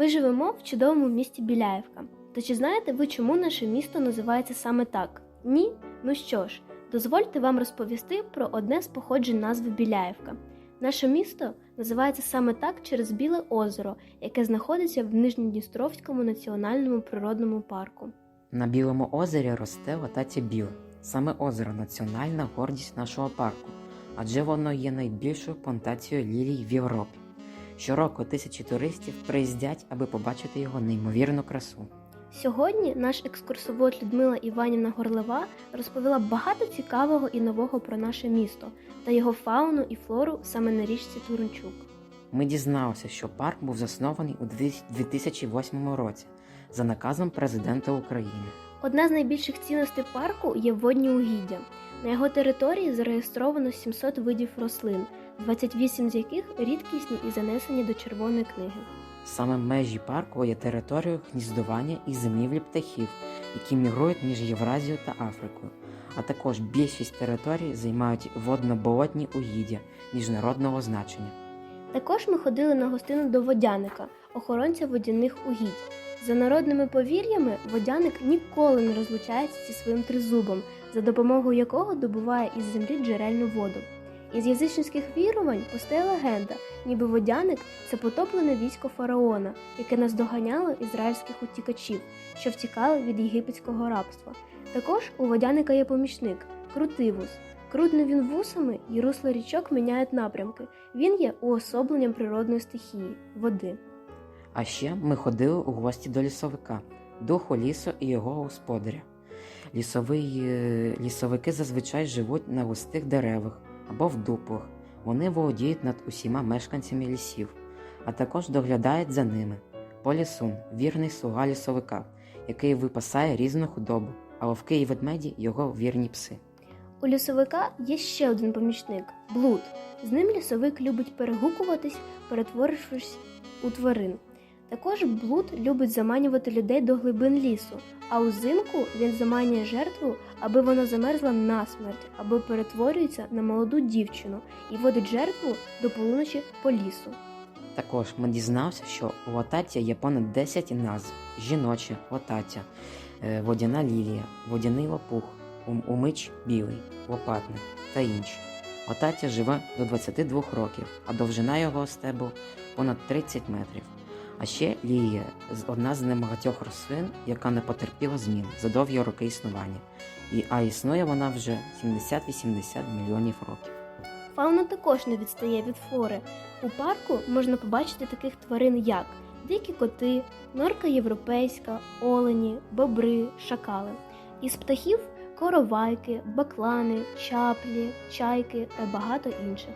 Ми живемо в чудовому місті Біляєвка. Та чи знаєте ви, чому наше місто називається саме так? Ні? Ну що ж, дозвольте вам розповісти про одне з походжень назви Біляєвка. Наше місто називається саме так через Біле озеро, яке знаходиться в Нижньодністровському національному природному парку. На Білому озері росте латаття біле. Саме озеро національна гордість нашого парку, адже воно є найбільшою плантацією лілій в Європі. Щороку тисячі туристів приїздять, аби побачити його неймовірну красу. Сьогодні наш екскурсовод Людмила Іванівна Горлева розповіла багато цікавого і нового про наше місто та його фауну і флору саме на річці Турунчук. Ми дізналися, що парк був заснований у 2008 році за наказом президента України. Одна з найбільших цінностей парку є водні угіддя. На його території зареєстровано 700 видів рослин, 28 з яких рідкісні і занесені до червоної книги. Саме межі парку є територією гніздування і зимівлі птахів, які мігрують між Євразією та Африкою. А також більшість територій займають водно-болотні угіддя міжнародного значення. Також ми ходили на гостину до водяника, охоронця водяних угідь. За народними повір'ями, водяник ніколи не розлучається зі своїм тризубом, за допомогою якого добуває із землі джерельну воду. Із язичницьких вірувань постає легенда, ніби водяник це потоплене військо фараона, яке наздоганяло ізраїльських утікачів, що втікали від єгипетського рабства. Також у водяника є помічник крутивус. Крутне він вусами, і русло річок міняють напрямки. Він є уособленням природної стихії води. А ще ми ходили у гості до лісовика, духу лісу і його господаря. Лісовий, е, лісовики зазвичай живуть на густих деревах або в дуплах. Вони володіють над усіма мешканцями лісів, а також доглядають за ними. Полісун вірний слуга лісовика, який випасає різну худобу, а вовки і ведмеді його вірні пси. У лісовика є ще один помічник блуд. З ним лісовик любить перегукуватись, перетворившись у тварин. Також блуд любить заманювати людей до глибин лісу, а узимку він заманює жертву, аби вона замерзла насмерть, або перетворюється на молоду дівчину і водить жертву до полуночі по лісу. Також ми дізнався, що у латаття є понад 10 назв: жіноче, латаття, е, водяна лілія, водяний лопух, умич білий, лопатник та інші. Латаття живе до 22 років, а довжина його стебу понад 30 метрів. А ще лілія одна з небагатьох рослин, яка не потерпіла змін за довгі роки існування. І, а існує вона вже 70-80 мільйонів років. Фауна також не відстає від флори. У парку можна побачити таких тварин, як дикі коти, норка європейська, олені, бобри, шакали. Із птахів коровайки, баклани, чаплі, чайки та багато інших.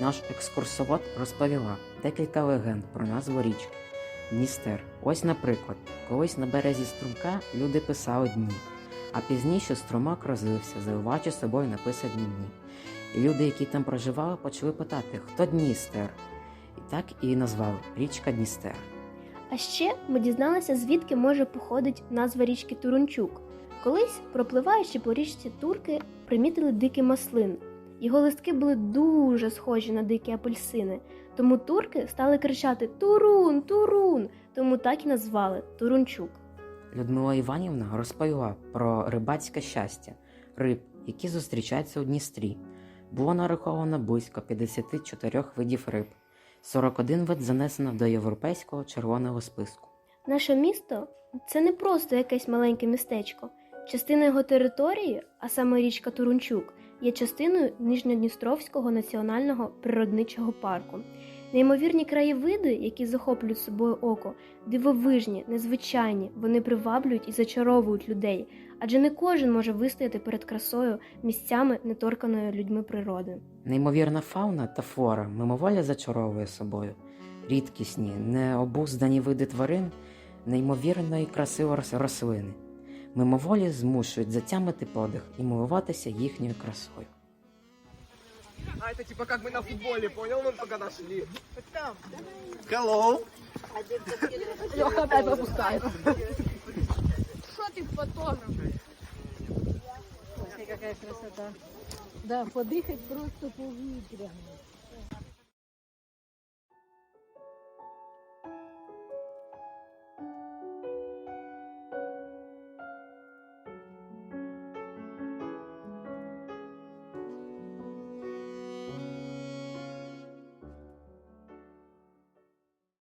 Наш екскурсовод розповіла декілька легенд про назву річки Дністер. Ось, наприклад, колись на березі струмка люди писали дні, а пізніше струмок розлився, заливаючи собою написані дні. І люди, які там проживали, почали питати, хто Дністер? І так і назвали річка Дністер. А ще ми дізналися, звідки може походить назва річки Турунчук. Колись, пропливаючи по річці Турки, примітили дикий маслин. Його листки були дуже схожі на дикі апельсини, тому турки стали кричати Турун, Турун, тому так і назвали Турунчук. Людмила Іванівна розповіла про рибацьке щастя риб, які зустрічаються у Дністрі. Було нараховано близько 54 видів риб. 41 вид занесено до європейського червоного списку. Наше місто це не просто якесь маленьке містечко. Частина його території, а саме річка Турунчук, є частиною Нижньодністровського національного природничого парку. Неймовірні краєвиди, які захоплюють собою око, дивовижні, незвичайні, вони приваблюють і зачаровують людей, адже не кожен може вистояти перед красою місцями неторканої людьми природи. Неймовірна фауна та флора мимоволі зачаровує собою. Рідкісні, необуздані види тварин, неймовірної краси рос- рослини Мимоволі змушують затямити подих і милуватися їхньою красою. А это типа как мы на футболе, понял? Мы пока нашли. Hello. Леха опять запускает. Что ты фотограф? Какая красота. Да, подыхать просто повітря.